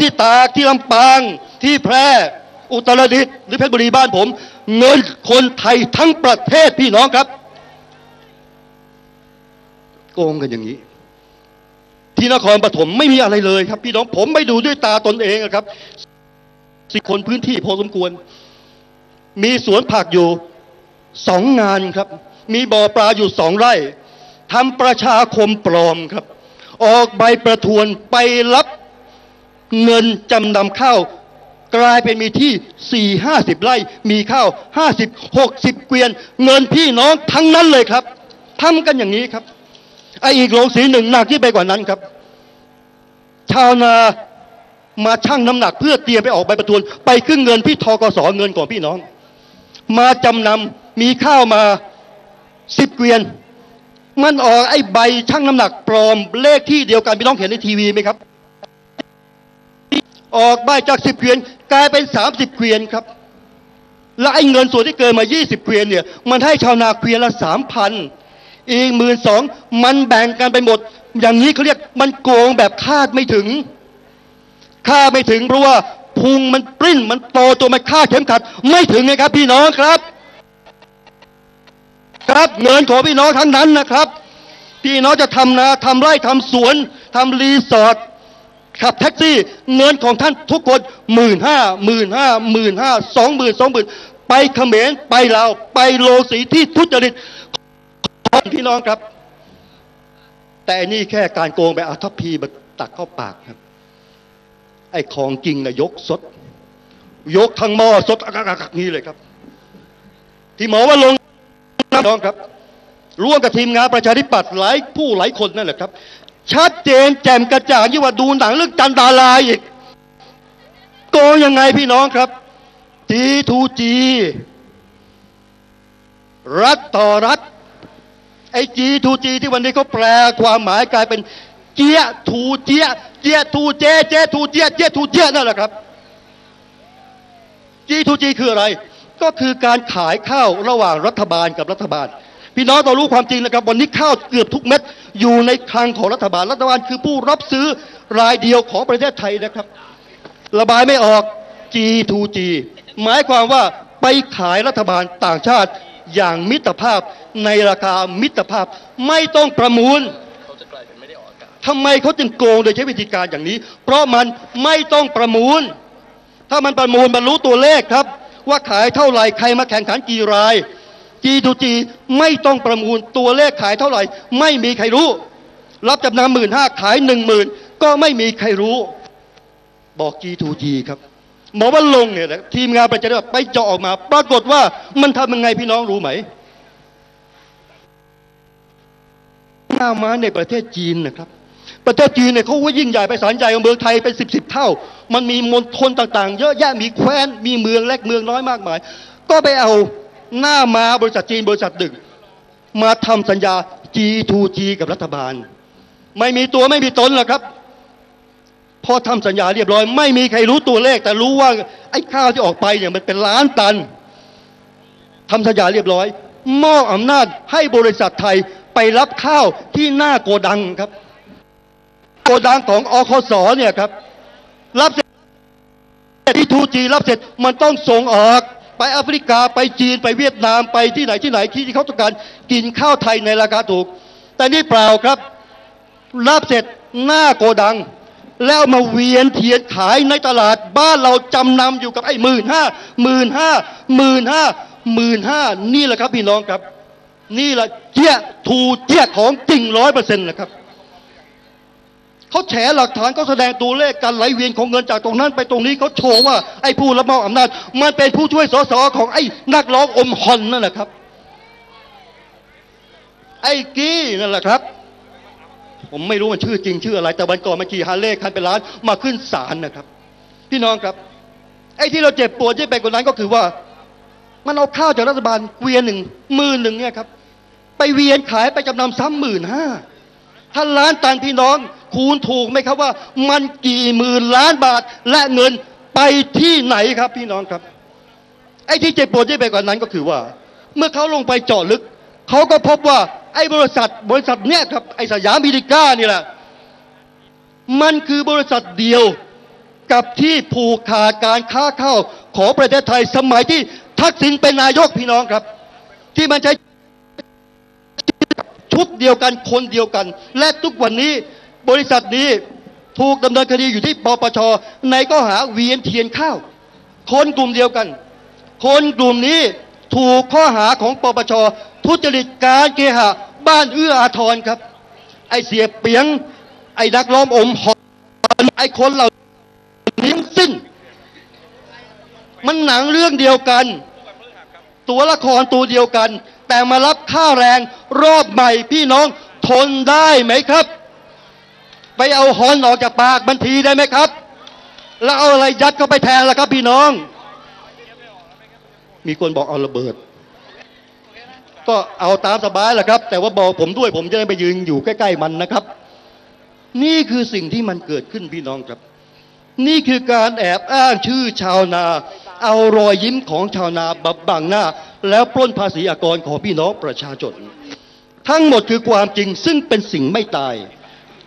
ที่ตากที่ลำปางที่แพร่อุตรดิตถ์หรือเพชรบุรีบ้านผม เงินคนไทยทั้งประเทศพี่น้องครับ โกงกันอย่างนี้ ที่นครปฐมไม่มีอะไรเลยครับ พี่น้องผมไปดูด้วยตาตนเองครับสิคนพื้นที่พอสมควร มีสวนผักอยู่สองงานครับ มีบ่อปลาอยู่สองไร่ทำประชาคมปลอมครับ ออกใบประทวนไปรับ เงินจำนำข้าวกลายเป็นมีที่สี่ห้าสิบไร่ มีข้าวห้าสิบหกสิบเกวียน เงินพี่น้องทั้งนั้นเลยครับทำกันอย่างนี้ครับ ไอ้อีกโรงสีหนึ่งหนักที่ไปกว่านั้นครับ ชาวนามาชั่งน้ำหนักเพื่อเตรียมไปออกใบประทวน ไปขึ้นเงินที่ทกสเงินของพี่น้อง มาจำนำมีข้าวมาสิบเกวียน มันออกไอ้ใบชั่งน้ำหนักปลอมเลขที่เดียวกันพี่น้องเห็นในทีวีไหมครับ ออกใบจากสิบเกวียนกลายเป็นสามสิบเกวียนครับ และไอ้เงินส่วนที่เกินมายี่สิบเกวียนเนี่ย มันให้ชาวนาเกวียนละสามพันอีกหมื่นสองมันแบ่งกันไปหมด อย่างนี้เขาเรียกมันโกงแบบคาดไม่ถึงคาดไม่ถึงเพราะว่าพุงมันปริ้นมันโตตัวมันคาดเข็มขัด ไม่ถึงไงครับ พี่น้องครับ ครับเงินของพี่น้องทั้งนั้นนะครับ พี่น้องจะทำนาทำไร่ทำสวนทำรีสอร์ท ขับแท็กซี่เงินของท่านทุกคนหมื่นห้าหมื่นห้าหมื่นห้าสองหมื่นสองหมื่นไปเขมรไปลาวไปโลสีที่ทุจริตของพี่น้องครับ แต่นี่แค่การโกงไปเอาทัพพีมาตักเข้าปากครับ ไอ้ของจริงนะยกสด ยกทั้งหม้อสดอักๆนี่เลยครับ ที่หมอว่าลงน้องครับร่วมกับทีมงานประชาธิปัตย์หลายผู้หลายคนนั่นแหละครับ ชัดเจนแจ่มกระจ่างยิ่งกว่าดูหนังเรื่องจันดาลายอีกโกงยังไงพี่น้องครับ G2G รัฐต่อรัฐไอ้ G2G ที่วันนี้เขาแปลความหมายกลายเป็นเจียทูเจียเจียทูเจเจทูเจียเจียทูเจียนั่นแหละครับ G2G คืออะไร ก็คือการขายข้าวระหว่างรัฐบาลกับรัฐบาล พี่น้องต้องรู้ความจริงนะครับ วันนี้ข้าวเกือบทุกเม็ดอยู่ในคลังของรัฐบาล รัฐบาลคือผู้รับซื้อรายเดียวของประเทศไทยนะครับ ระบายไม่ออก G2G หมายความว่าไปขายรัฐบาลต่างชาติอย่างมิตรภาพในราคามิตรภาพไม่ต้องประมูลทำไมเขาจึงโกงโดยใช้วิธีการอย่างนี้ เพราะมันไม่ต้องประมูล ถ้ามันประมูลมันรู้ตัวเลขครับ ว่าขายเท่าไหร่ใครมาแข่งขันกี่ราย G2G ไม่ต้องประมูลตัวเลขขายเท่าไหร่ ไม่มีใครรู้ รับจำนำหมื่นห้าขายหนึ่งหมื่นก็ไม่มีใครรู้ บอก G2G ครับหมอว่าลงเนี่ยนะทีมงานประจักษ์ไปเจาะออกมา ปรากฏว่ามันทำยังไงพี่น้องรู้ไหมหน้าม้าในประเทศจีนนะครับ ประเทศจีนเนี่ยเขาว่ายิ่งใหญ่ไปสารใหญ่กว่าเมืองไทยเป็นสิบสิบเท่า มันมีมณฑลต่างๆ เยอะแยะมีแคว้นมีเมืองเล็กเมืองน้อยมากมาย ก็ไปเอา หน้ามาบริษัทจีนบริษัทหนึ่งมาทำสัญญา G2G กับรัฐบาล ไม่มีตัวไม่มีตนหรอกครับพอทำสัญญาเรียบร้อย ไม่มีใครรู้ตัวเลข แต่รู้ว่าไอ้ข้าวที่ออกไปเนี่ยมันเป็นล้านตันทำสัญญาเรียบร้อย มอบอำนาจให้บริษัทไทยไปรับข้าวที่หน้าโกดังครับ โกดังของอคสเนี่ยครับ รับเสร็จที่ทูจีรับเสร็จมันต้องส่งออก ไปแอฟริกาไปจีนไปเวียดนามไปที่ไหนที่ไหนที่เขาต้องการกินข้าวไทยในราคาถูก แต่นี่เปล่าครับ รับเสร็จหน้าโกดัง แล้วมาเวียนเทียนขายในตลาดบ้านเราจำนำอยู่กับไอ้หมื่นห้าหมื่นห้าหมื่นห้าหมื่นห้านี่แหละครับพี่น้องครับ นี่แหละเจี๊ยทูเจี๊ยของจริงร้อยเปอร์เซ็นต์นะครับ เขาแฉหลักฐานเขาแสดงตัวเลขการไหลเวียนของเงินจากตรงนั้นไปตรงนี้เขาโชว์ว่าไอ้ผู้รับมอบอำนาจ มันเป็นผู้ช่วยสสของไอ้นักร้องอมฮอนนั่นแหละครับ ไอ้กี้นั่นแหละครับ ผมไม่รู้มันชื่อจริงชื่ออะไร แต่วันก่อนมาขี่ฮาร์เลย์คันเป็นล้านมาขึ้นศาลนะครับ พี่น้องครับ ไอ้ที่เราเจ็บปวดที่ไปกว่านั้นก็คือว่า มันเอาข้าวจากรัฐบาลเวียนหนึ่งหมื่นหนึ่งเนี่ยครับ ไปเวียนขายไปจำนำซ้ำหมื่นห้า ถ้าล้านตันพี่น้อง คูณถูกไหมครับว่า มันกี่หมื่นล้านบาทและเงินไปที่ไหนครับพี่น้องครับไอ้ที่เจ็บปวดที่ไปกว่านั้นก็คือว่า เมื่อเขาลงไปเจาะลึก เขาก็พบว่าไอ้บริษัทบริษัทเนี้ยครับไอ้สยามมิลิก้านี่แหละมันคือบริษัทเดียวกับที่ผูกขาดการค้าเข้าของประเทศไทยสมัยที่ทักษิณเป็นนายกพี่น้องครับ ที่มันใช้ ชุดเดียวกันคนเดียวกัน และทุกวันนี้บริษัทนี้ถูกดำเนินคดีอยู่ที่ปปชในข้อหาเวียนเทียนข้าว คนกลุ่มเดียวกัน คนกลุ่มนี้ถูกข้อหาของปปชทุจริตการเคหะบ้านเอื้ออาทรครับ ไอเสียเปียง ไอ้นักล้อมอมหอนไอคนเหล่านี้สิ้น มันหนังเรื่องเดียวกัน ตัวละครตัวเดียวกัน แต่มารับค่าแรงรอบใหม่พี่น้องทนได้ไหมครับ ไปเอาฮอนออกจากปากบันทีได้ไหมครับ แล้วเอาอะไรยัดเข้าไปแทนล่ะครับ พี่น้อง มีคนบอกเอาระเบิด ก็เอาตามสบายแหละครับ แต่ว่าบอกผมด้วยผมจะได้ไปยืนอยู่ใกล้ๆมันนะครับ นี่คือสิ่งที่มันเกิดขึ้นพี่น้องครับ นี่คือการแอบอ้างชื่อชาวนา เอารอยยิ้มของชาวนาบับบังหน้า แล้วปล้นภาษีอากรของพี่น้องประชาชนทั้งหมดคือความจริงซึ่งเป็นสิ่งไม่ตาย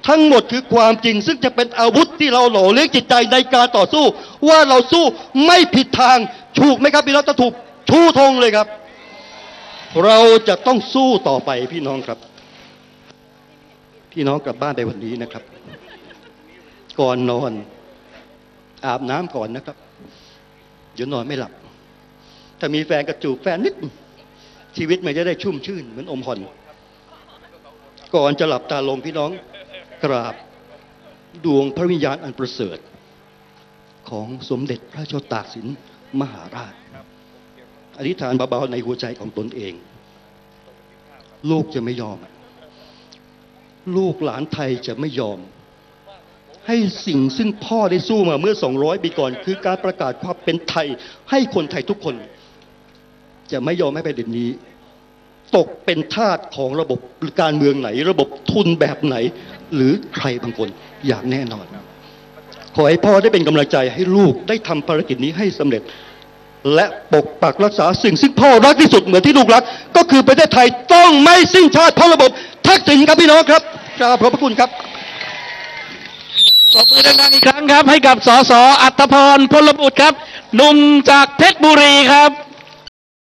ทั้งหมดคือความจริงซึ่งจะเป็นอาวุธที่เราหล่อเลี้ยงจิตใจในการต่อสู้ ว่าเราสู้ไม่ผิดทางถูกไหมครับพี่น้องจะถูกชูธงเลยครับ เราจะต้องสู้ต่อไปพี่น้องครับ พี่น้องกลับบ้านไปวันนี้นะครับ ก่อนนอน อาบน้ำก่อนนะครับ เดี๋ยวนอนไม่หลับ ถ้ามีแฟนกระจูบแฟนนิด ชีวิตมันจะได้ชุ่มชื่นเหมือนอมหอน ก่อนจะหลับตาลงพี่น้องกราบดวงพระวิญญาณอันประเสริฐ ของสมเด็จพระเจ้าตากสินมหาราช อธิษฐานเบาๆในหัวใจของตนเอง ลูกจะไม่ยอม ลูกหลานไทยจะไม่ยอม ให้สิ่งซึ่งพ่อได้สู้มาเมื่อ 200 ปีก่อน คือการประกาศความเป็นไทย ให้คนไทยทุกคน จะไม่ยอมให้ประเด็นนี้ ตกเป็นทาสของระบบการเมืองไหน ระบบทุนแบบไหน หรือใครบางคนอย่างแน่นอน ขอให้พ่อได้เป็นกำลังใจให้ลูกได้ทำภารกิจนี้ให้สำเร็จ และปกปักรักษาสิ่งซึ่งพ่อรักที่สุดเหมือนที่ลูกรัก ก็คือประเทศไทยต้องไม่สิ้นชาติเพราะระบบทักษิณครับพี่น้องครับกราบขอบพระคุณครับ ปบมือดังๆอีกครั้งครับ ให้กับสสอัตภพรพลบุตรครับหนุ่มจากเพชรบุรีครับ